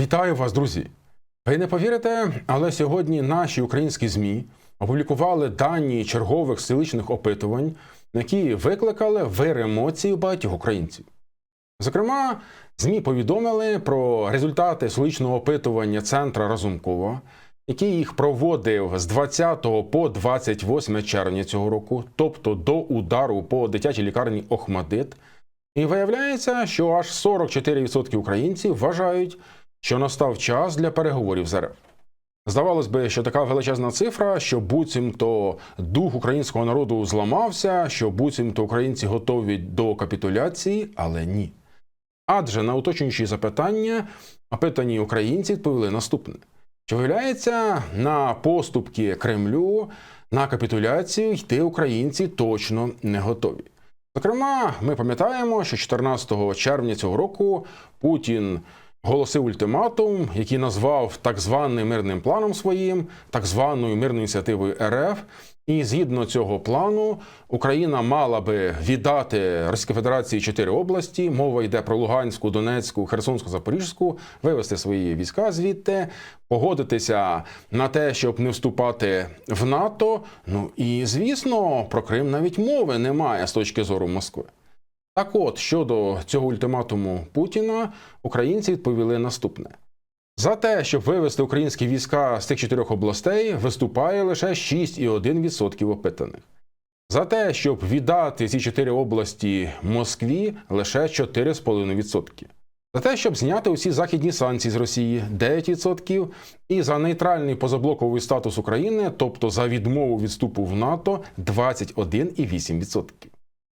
Вітаю вас, друзі! Ви не повірите, але сьогодні наші українські ЗМІ опублікували дані чергових столичних опитувань, які викликали вир емоцій багатьох українців. Зокрема, ЗМІ повідомили про результати столичного опитування центра Разумкова, який їх проводив з 20 по 28 червня цього року, тобто до удару по дитячій лікарні Охмадит. І виявляється, що аж 44% українців вважають, що настав час для переговорів з РФ. Здавалось би, що така величезна цифра, що буцімто дух українського народу зламався, що буцімто українці готові до капітуляції, але ні. Адже на уточнюючі запитання опитані українці відповіли наступне: що виявляється, на поступки Кремлю, на капітуляцію йти українці точно не готові. Зокрема, ми пам'ятаємо, що 14 червня цього року Путін оголосив ультиматум, який назвав так званим мирним планом своїм, так званою мирною ініціативою РФ. І згідно цього плану, Україна мала би віддати Російській Федерації чотири області. Мова йде про Луганську, Донецьку, Херсонську, Запорізьку, вивести свої війська звідти, погодитися на те, щоб не вступати в НАТО. Ну і звісно, про Крим навіть мови немає з точки зору Москви. Так от, щодо цього ультиматуму Путіна, українці відповіли наступне: за те, щоб вивести українські війська з тих чотирьох областей, виступає лише 6,1% опитаних. За те, щоб віддати ці чотири області Москві, лише 4,5%. За те, щоб зняти усі західні санкції з Росії 9%, і за нейтральний позаблоковий статус України, тобто за відмову від вступу в НАТО 21,8%.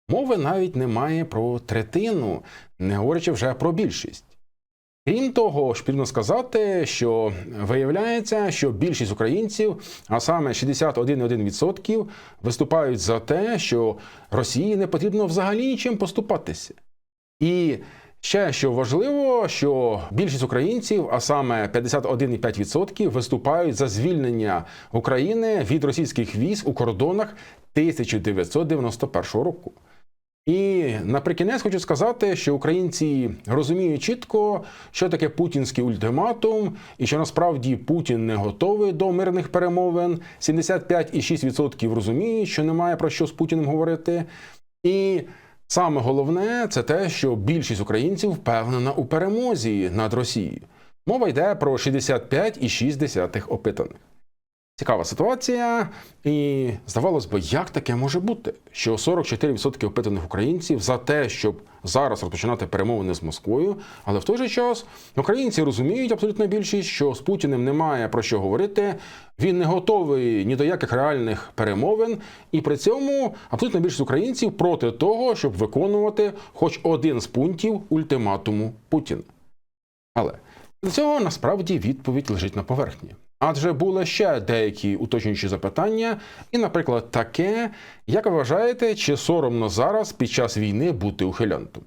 Мови навіть немає про третину, не говорячи вже про більшість. Крім того, потрібно сказати, що виявляється, що більшість українців, а саме 61,1%, виступають за те, що Росії не потрібно взагалі нічим поступатися. І ще що важливо, що більшість українців, а саме 51,5%, виступають за звільнення України від російських військ у кордонах 1991 року. І наприкінець хочу сказати, що українці розуміють чітко, що таке путінський ультиматум, і що насправді Путін не готовий до мирних перемовин. 75,6% розуміють, що немає про що з Путіним говорити. І саме головне це те, що більшість українців впевнена у перемозі над Росією. Мова йде про 65,6 опитаних. Цікава ситуація, і здавалось би, як таке може бути, що 44% опитаних українців за те, щоб зараз розпочинати перемовини з Москвою, але в той же час українці розуміють абсолютно більшість, що з Путіним немає про що говорити. Він не готовий ні до яких реальних перемовин, і при цьому абсолютно більшість українців проти того, щоб виконувати хоч один з пунктів ультиматуму Путіна. Але для цього насправді відповідь лежить на поверхні. Адже були ще деякі уточнюючі запитання, і, наприклад, таке, як ви вважаєте, чи соромно зараз під час війни бути ухилянтом?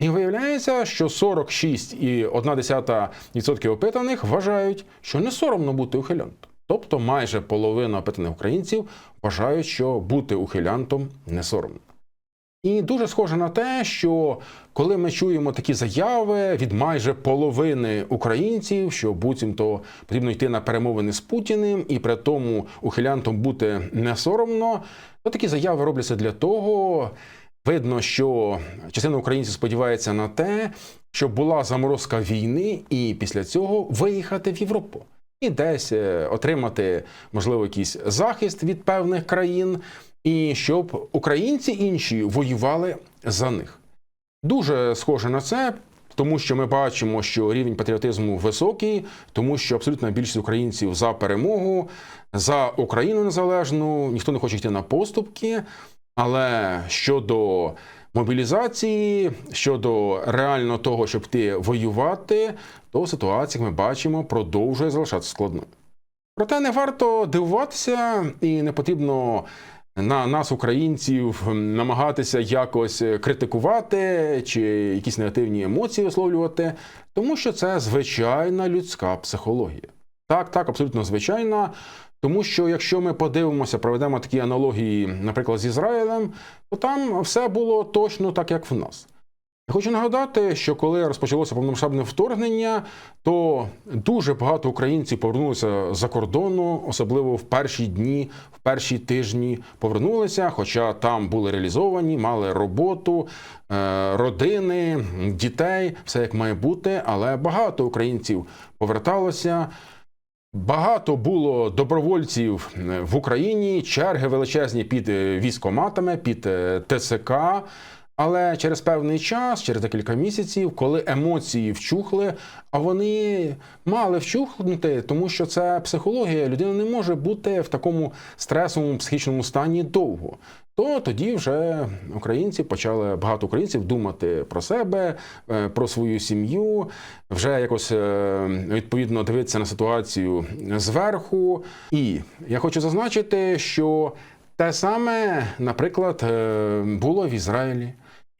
І виявляється, що 46,1% опитаних вважають, що не соромно бути ухилянтом. Тобто майже половина опитаних українців вважають, що бути ухилянтом не соромно. І дуже схоже на те, що коли ми чуємо такі заяви від майже половини українців, що буцімто потрібно йти на перемовини з Путіним, і при тому ухилянтом бути не соромно, то такі заяви робляться для того. Видно, що частина українців сподівається на те, щоб була заморозка війни, і після цього виїхати в Європу і десь е, отримати, можливо, якийсь захист від певних країн і щоб українці інші воювали за них. Дуже схоже на це, тому що ми бачимо, що рівень патріотизму високий, тому що абсолютна більшість українців за перемогу, за Україну незалежну, ніхто не хоче йти на поступки. Але щодо мобілізації, щодо реально того, щоб йти воювати, то ситуація, як ми бачимо, продовжує залишатися складною. Проте не варто дивуватися і не потрібно на нас, українців, намагатися якось критикувати чи якісь негативні емоції висловлювати, тому що це звичайна людська психологія. Так, так, абсолютно звичайна. Тому що якщо ми подивимося, проведемо такі аналогії, наприклад, з Ізраїлем, то там все було точно так, як в нас. Я хочу нагадати, що коли розпочалося повномасштабне вторгнення, то дуже багато українців повернулися за кордону, особливо в перші дні, в перші тижні повернулися, хоча там були реалізовані, мали роботу, е, родини, дітей, все як має бути. Але багато українців поверталося. Багато було добровольців е, в Україні, черги величезні під е, військоматами, під ТСК. Але через певний час, через декілька місяців, коли емоції вчухли, а вони мали вчухнути, тому що це психологія, людина не може бути в такому стресовому психічному стані довго. То тоді вже українці почали багато українців думати про себе, е, про свою сім'ю, вже якось е, відповідно дивитися на ситуацію зверху. І я хочу зазначити, що те саме, наприклад, е, було в Ізраїлі.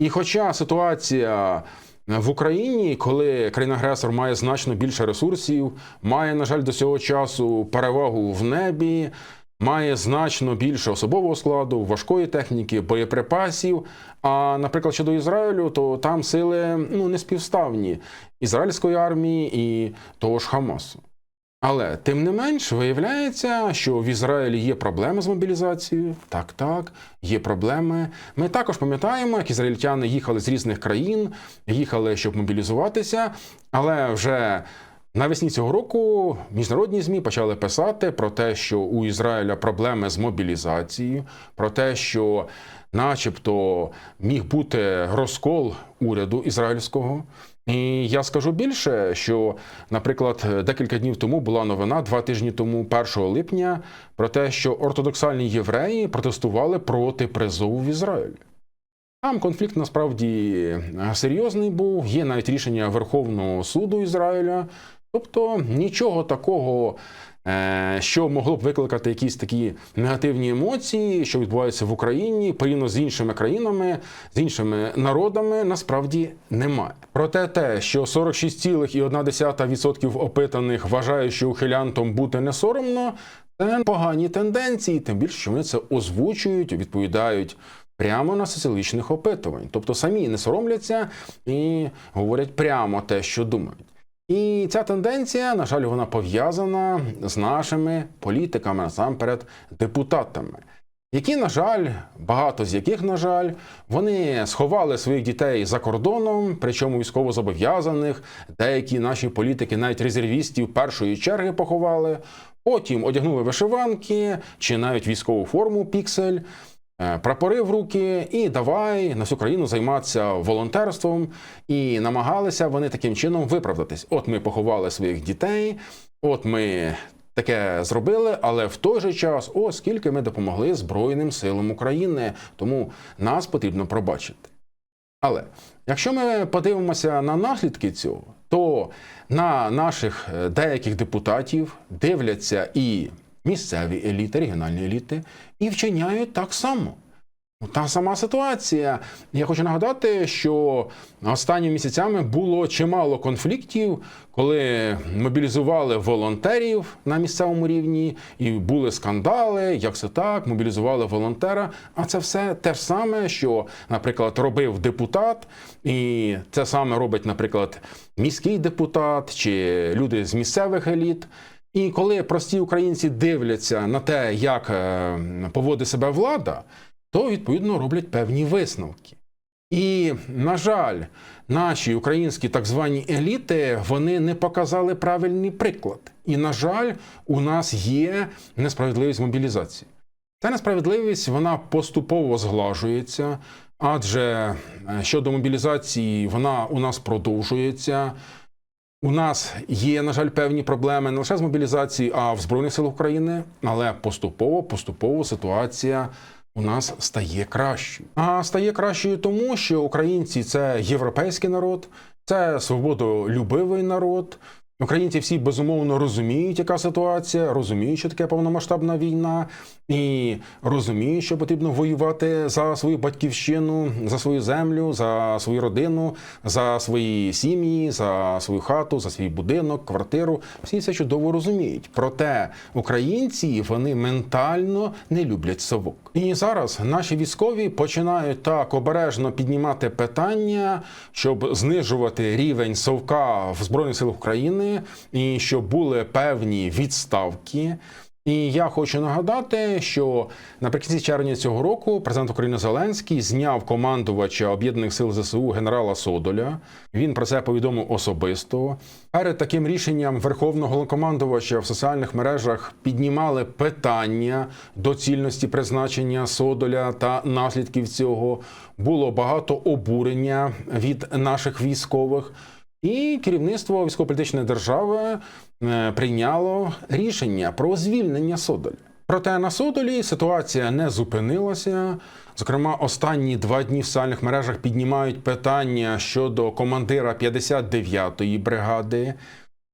І хоча ситуація в Україні, коли країна-агресор має значно більше ресурсів, має, на жаль, до цього часу перевагу в небі, має значно більше особового складу, важкої техніки, боєприпасів. А, наприклад, щодо Ізраїлю, то там сили ну, не співставні ізраїльської армії і того ж Хамасу. Але тим не менш виявляється, що в Ізраїлі є проблеми з мобілізацією. Так, так, є проблеми. Ми також пам'ятаємо, як ізраїльтяни їхали з різних країн, їхали, щоб мобілізуватися, але вже. Навесні цього року міжнародні змі почали писати про те, що у Ізраїля проблеми з мобілізацією, про те, що, начебто, міг бути розкол уряду ізраїльського. І я скажу більше, що, наприклад, декілька днів тому була новина, два тижні тому, 1 липня, про те, що ортодоксальні євреї протестували проти призову в Ізраїль. Там конфлікт насправді серйозний був. Є навіть рішення Верховного суду Ізраїля. Тобто нічого такого, е, що могло б викликати якісь такі негативні емоції, що відбувається в Україні, порівняно з іншими країнами, з іншими народами, насправді немає. Проте те, що 46,1% опитаних вважають, що ухилянтом бути не соромно, це погані тенденції, тим більше, що вони це озвучують, відповідають. Прямо на соціологічних опитувань, тобто самі не соромляться і говорять прямо те, що думають. І ця тенденція, на жаль, вона пов'язана з нашими політиками, насамперед депутатами, які, на жаль, багато з яких, на жаль, вони сховали своїх дітей за кордоном, причому військовозобов'язаних, деякі наші політики, навіть резервістів першої черги поховали, потім одягнули вишиванки чи навіть військову форму піксель. Е, Прапори в руки і давай на всю країну займатися волонтерством, і намагалися вони таким чином виправдатись. От ми поховали своїх дітей, от ми таке зробили, але в той же час, о, скільки ми допомогли Збройним силам України, тому нас потрібно пробачити. Але якщо ми подивимося на наслідки цього, то на наших е, деяких депутатів дивляться і місцеві еліти, регіональні еліти, і вчиняють так само. Ну, Та сама ситуація. Я хочу нагадати, що останніми місяцями було чимало конфліктів, коли мобілізували волонтерів на місцевому рівні, і були скандали, як це так, мобілізували волонтера. А це все те ж саме, що, наприклад, робив депутат, і це саме робить, наприклад, міський депутат чи люди з місцевих еліт. І коли прості українці дивляться на те, як е, поводить себе влада, то відповідно роблять певні висновки. І, на жаль, наші українські так звані еліти вони не показали правильний приклад. І, на жаль, у нас є несправедливість мобілізації. Ця несправедливість вона поступово зглажується, адже е, щодо мобілізації вона у нас продовжується. У нас є, на жаль, певні проблеми не лише з мобілізацією, а в Збройних силах України, але поступово, поступово ситуація у нас стає кращою. А стає кращою тому, що українці це європейський народ, це свободолюбивий народ. Українці всі безумовно розуміють, яка ситуація, розуміють, що таке повномасштабна війна, і розуміють, що потрібно воювати за свою батьківщину, за свою землю, за свою родину, за свої сім'ї, за свою хату, за свій будинок, квартиру. Всі це чудово розуміють. Проте українці вони ментально не люблять совок. І зараз наші військові починають так обережно піднімати питання, щоб знижувати рівень совка в збройних силах України, і щоб були певні відставки. І я хочу нагадати, що наприкінці червня цього року президент України Зеленський зняв командувача об'єднаних сил ЗСУ генерала Содоля. Він про це повідомив особисто. Перед таким рішенням верховного головнокомандувача в соціальних мережах піднімали питання доцільності призначення Содоля та наслідків цього. Було багато обурення від наших військових. І керівництво військово-політичної держави прийняло рішення про звільнення Содоля. Проте на Содолі ситуація не зупинилася. Зокрема, останні два дні в соціальних мережах піднімають питання щодо командира 59-ї бригади.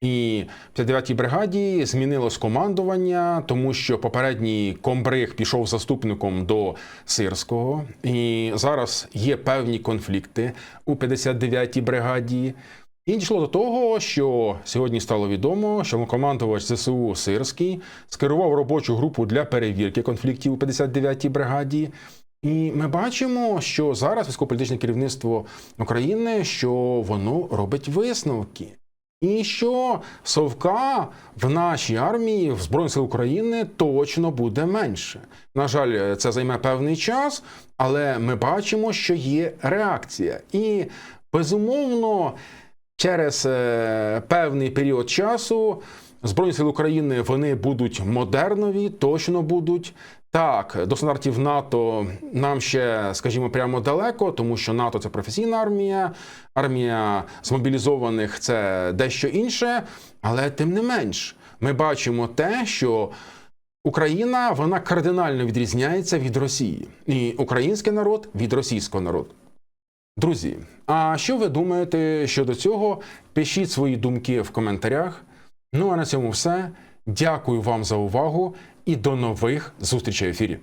І в 59-й бригаді змінилось командування, тому що попередній комбриг пішов заступником до Сирського, і зараз є певні конфлікти у 59-й бригаді. І дійшло до того, що сьогодні стало відомо, що командувач ЗСУ Сирський скерував робочу групу для перевірки конфліктів у 59-й бригаді. І ми бачимо, що зараз військово-політичне керівництво України, що воно робить висновки. І що совка в нашій армії в Збройних сил України точно буде менше. На жаль, це займе певний час, але ми бачимо, що є реакція. І безумовно, через е, певний період часу Збройні сили України вони будуть модернові, точно будуть. Так, до стандартів НАТО нам ще, скажімо, прямо далеко, тому що НАТО це професійна армія, армія змобілізованих це дещо інше, але тим не менш, ми бачимо те, що Україна вона кардинально відрізняється від Росії, і український народ від російського народу. Друзі, а що ви думаєте щодо цього? Пишіть свої думки в коментарях. Ну а на цьому все. Дякую вам за увагу і до нових зустрічей в ефірі.